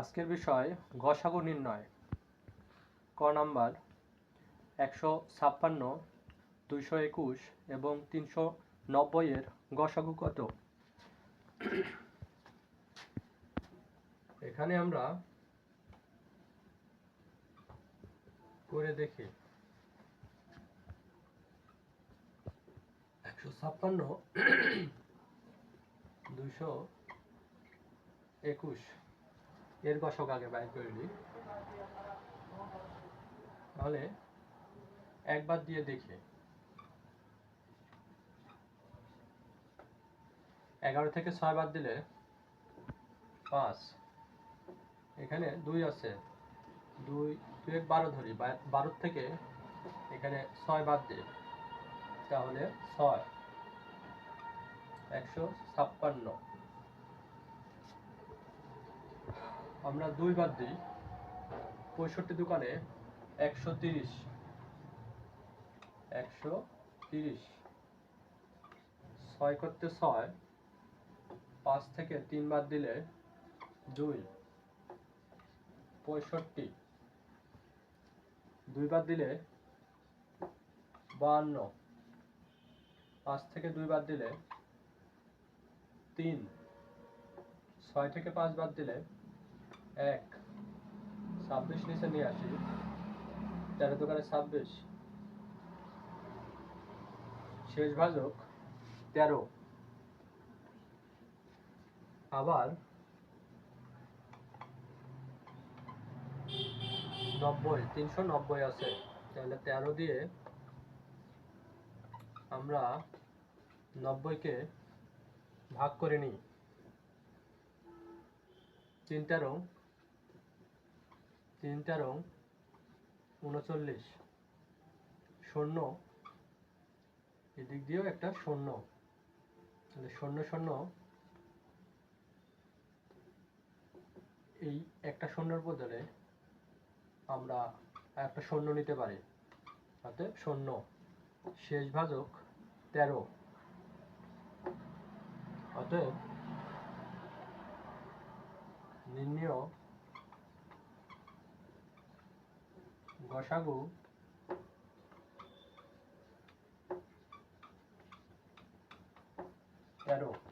আজকের বিষয় গসাগু নির্ণয়। ক নাম্বার, একশো ছাপ্পান্ন, দুইশো একুশ এবং তিনশো নব্বইয়ের গসাগু কত? এখানে আমরা করে দেখি। একশো ছাপ্পান্ন, দুইশো একুশ। এর গসক আগে বাইর করে নিই। তাহলে একবার দিয়ে দেখি। এগারো থেকে ছয় বাদ দিলে পাঁচ। এখানে দুই আছে। দুই দুই এক বারো ধরি। বারো থেকে এখানে ছয় বাদ দিই। তাহলে ছয়। একশো ছাপ্পান্ন। আমরা দুই বাদ দিই। পঁয়ষট্টি দোকানে একশো তিরিশ। একশো তিরিশ। ছয় করতে ছয়। পাঁচ থেকে তিন বাদ দিলে দুই। পঁয়ষট্টি। দুই বাদ দিলে বাহান্ন। পাঁচ থেকে দুই বাদ দিলে তিন। ছয় থেকে পাঁচ বাদ দিলে এক, ছাব্বিশ নিচে নিয়ে আসি তেরো দোকানে ছাব্বিশ। শেষ ভাজক, তেরো। আবার নব্বই, তিনশো নব্বই আছে। তাহলে তেরো দিয়ে আমরা নব্বইকে ভাগ করে নিই। তিন তেরো তিন তেরো উনচল্লিশ। শূন্য। এদিক দিয়েও একটা শূন্য। তাহলে শূন্য শূন্য। এই একটা শূন্যর বদলে আমরা একটা শূন্য নিতে পারি। অতএব শূন্য। শেষ ভাজক তেরো। অতএব নির্ণয় Vou achar gol. Quero.